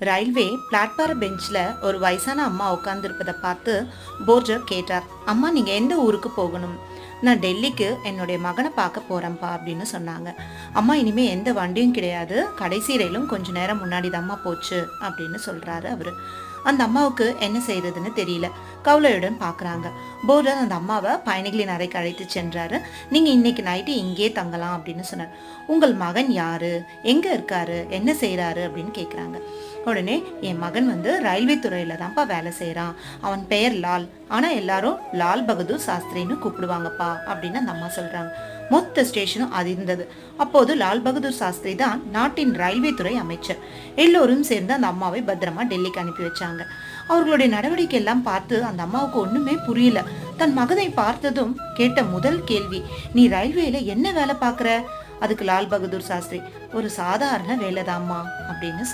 Railway platform பெஞ்சில் ஒரு வயசான அம்மா உட்காந்துருப்பதை பார்த்து போர்ஜர் கேட்டார் அம்மா நீங்கள் எந்த ஊருக்கு போகணும்? நான் டெல்லிக்கு என்னுடைய மகனை பார்க்க போகிறேன்ப்பா அப்படின்னு சொன்னாங்க. அம்மா இனிமே எந்த வண்டியும் கிடையாது. கடைசி ரயிலும் கொஞ்ச நேரம் முன்னாடி தாம்மா போச்சு அப்படின்னு சொல்கிறாரு அவர். அந்த அம்மாவுக்கு என்ன செய்யறதுன்னு தெரியல. கவலையுடன் பார்க்குறாங்க போர்டர் அந்த அம்மாவை பயணிகளின் அறைக்கு அழைத்து சென்றாரு. நீங்கள் இன்னைக்கு நைட்டு இங்கேயே தங்கலாம் அப்படின்னு சொன்னார். உங்கள் மகன் யாரு? எங்கே இருக்காரு? என்ன செய்கிறாரு அப்படின்னு கேட்குறாங்க உடனே என் மகன் வந்து ரயில்வே துறையில தான்ப்பா வேலை செய்கிறான் அவன் பெயர் லால். ஆனால் எல்லாரும் லால் பகதூர் சாஸ்திரின்னு கூப்பிடுவாங்கப்பா. அப்படின்னு அந்த அம்மா சொல்கிறாங்க மொத்த ஸ்டேஷனும் அதிர்ந்தது. அப்போது லால் பகதூர் சாஸ்திரி தான் நாட்டின் ரயில்வே துறை அமைச்சர். எல்லோரும் சேர்ந்து அந்த அம்மாவை பத்திரமா டெல்லிக்கு அனுப்பி வச்சாங்க. அவர்களுடைய நடவடிக்கை எல்லாம் பார்த்து அந்த அம்மாவுக்கு ஒண்ணுமே புரியல. தன் மகனை பார்த்ததும் கேட்ட முதல் கேள்வி நீ ரயில்வேல என்ன வேலை பாக்குற அதுக்கு லால் பகதூர் சாஸ்திரி ஒரு சாதாரண வேலைதாம்மா அப்படின்னு சொன்னார்